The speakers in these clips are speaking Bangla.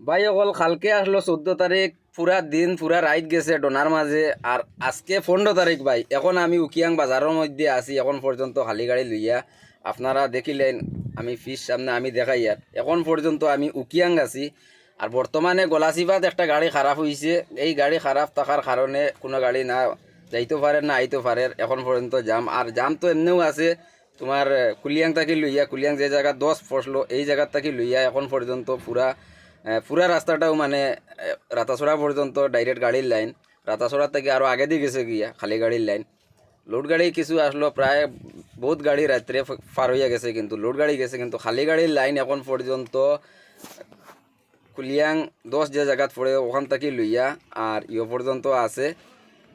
ভাই, অকল কালকে আসলো চোদ্দ তারিখ পুরা দিন পুরা রাইত গেছে ডোনার মাঝে আর আজকে পনেরো তারিখ ভাই, এখন আমি উকিয়াং বাজারের মধ্যে আছি, এখন পর্যন্ত খালি গাড়ি লইয়া। আপনারা দেখিলেন, আমি ফিস সামনে আমি দেখাই আর এখন পর্যন্ত আমি উকিয়াং আছি। আর বর্তমানে গলাচিপাত একটা গাড়ি খারাপ হয়েছে এই গাড়ি খারাপ থাকার কারণে কোনো গাড়ি না যাইতে পারে, না আইতে পারে। এখন পর্যন্ত জাম। আর জাম তো এমনিও আছে, তোমার কুলিয়াং থাকি লইয়া, কুলিয়াং যে জায়গা দশ ফসলো, এই জায়গার থাকি লইয়া এখন পর্যন্ত পুরা পুরা রাস্তাটাও মানে রাতাছড়া পর্যন্ত ডাইরেক্ট গাড়ির লাইন রাতাছড়া থেকে আরও আগে দিয়ে গেছে গিয়া খালি গাড়ির লাইন লোড গাড়ি কিছু আসলো প্রায় বহুত গাড়ি রাত্রে পার হইয়া গেছে কিন্তু লোড গাড়ি গেছে কিন্তু, খালি গাড়ির লাইন এখন পর্যন্ত কুলিয়াং দশ যে জায়গাত পড়ে ওখান থেকে লইয়া আর ইয়ে পর্যন্ত আছে।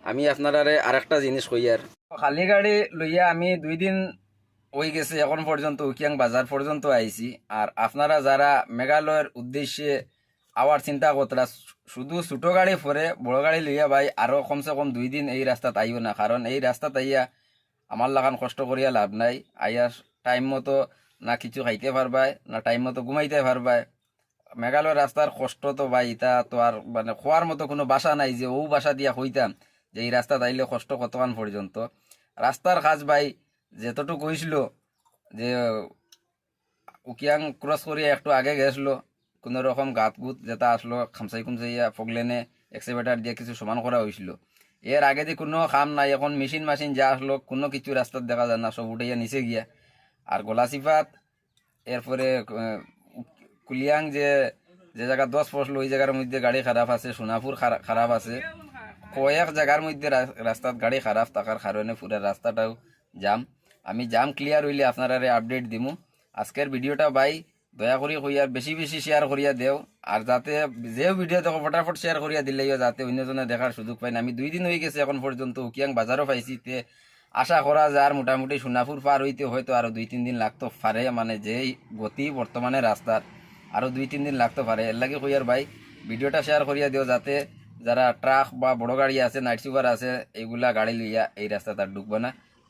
আমি আপনারারে আরেকটা জিনিস কই আর খালি গাড়ি লইয়া আমি দুই দিন ওই গেছে এখন পর্যন্ত উকিয়াং বাজার পর্যন্ত আইছি। আর আপনারা যারা মেঘালয়ের উদ্দেশ্যে আবার চিন্তা করতরা, শুধু ছোটো গাড়ি পরে বড় গাড়ি লইয়া ভাই আরও কমসে কম দুই দিন এই রাস্তাত আইও না। কারণ এই রাস্তাত আইয়া আমার লাগান কষ্ট করিয়া লাভ নাই। আইয়া টাইম মতো না কিছু খাইতে পারবাই, না টাইম মতো ঘুমাইতে পারবাই। মেঘালয় রাস্তার কষ্ট তো ভাই ইটা তো আর মানে খোয়ার মতো কোনো বাসা নাই যে ও বাসা দিয়া হইতাম যে এই রাস্তা তাইলে কষ্ট কতক্ষণ পর্যন্ত। রাস্তার কাজ ভাই যেতটুকু হয়েছিল যে, উকিয়াং ক্রস করিয়া একটু আগে গেছিল, কোনো রকম গাত গুত যেটা আসলো খামসাই খুমসাইয়া ফগলেনে এক্সিভেটার দিয়ে কিছু সমান করা হয়েছিল এর আগে দিয়ে কোনো কাম নাই, এখন মেশিন মেশিন যা আসলো, কোনো কিছু রাস্তার দেখা যায় না, সব উঠাইয়া নিচে গিয়া। আর গোলাচিপাত এরপরে কুলিয়াং যে যে জায়গা দশ পড়ল ওই জায়গার মধ্যে গাড়ি খারাপ আছে, সোনাপুর খারা- খারাপ আছে। কয়েক জায়গার মধ্যে রা- রাস্তাত গাড়ি খারাপ থাকার কারণে পুরো রাস্তাটাও জাম। আমি জাম ক্লিয়ার হইলে আপনারা আপডেট দিমু। আজকের ভিডিওটা বাই দয়া করি কইয়ার বেশি বেশি শেয়ার করিয়া দেও। আর যাতে যে ভিডিও দেখো, ফটাফট শেয়ার করিয়া দিলেই যাতে অন্যজনে দেখার সুযোগ পায় না। আমি দুই দিন হয়ে গেছে এখন পর্যন্ত উকিয়াং বাজারও পাইছি, তে আশা করা যার মোটামুটি সোনাপুর পার হইতে হয়তো আরও দুই, তিন দিন লাগতো পারে মানে যেই গতি বর্তমানে রাস্তার, আরও দুই, তিন দিন লাগতে পারে এর লাগে কইয়ার ভাই, ভিডিওটা শেয়ার করিয়া দিও যাতে যারা ট্রাক বা বড় গাড়ি আছে নাইট সুপার আছে এইগুলা গাড়ি লইয়া এই রাস্তা তার ঢুকবো না।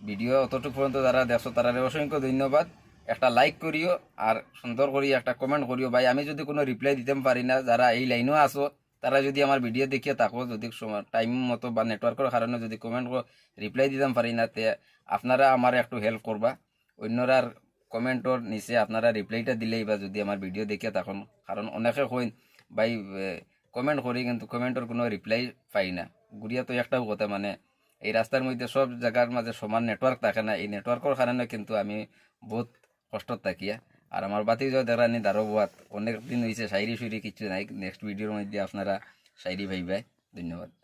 ভিডিও অতটুকু পর্যন্ত যারা দেখছ, তারা অসংখ্য ধন্যবাদ। একটা লাইক করিও আর সুন্দর করিয়া একটা কমেন্ট করিও। ভাই, আমি যদি কোনো রিপ্লাই দিতে পারি না, যারা এই লাইনও আসো তারা যদি আমার ভিডিও দেখিয়ে থাকো যদি টাইম মতো বা নেটওয়ার্কের কারণে যদি কমেন্ট রিপ্লাই দিতাম পারি না, তে আপনারা আমার একটু হেল্প করবা। অন্যরার কমেন্টর নিচে আপনারা রিপ্লাইটা দিলেই বা যদি আমার ভিডিও দেখিয়ে থাকুন কারণ অনেকে কইন ভাই কমেন্ট করি কিন্তু কমেন্টর কোনো রিপ্লাই পাই না। গুড়িয়া তো একটাও কথা মানে এই রাস্তার মধ্যে সব জায়গার মাঝে সমান নেটওয়ার্ক থাকে না। এই নেটওয়ার্কের কারণে কিন্তু আমি বহুত কষ্ট থাকিয়া আর আমার বাতি যে দেখানি দারোবাত অনেক দিন হয়েছে সাইরি সুইরি কিছু নাই। নেক্সট ভিডিওর মধ্যে আপনারা সাইরি ভাইবাই ধন্যবাদ।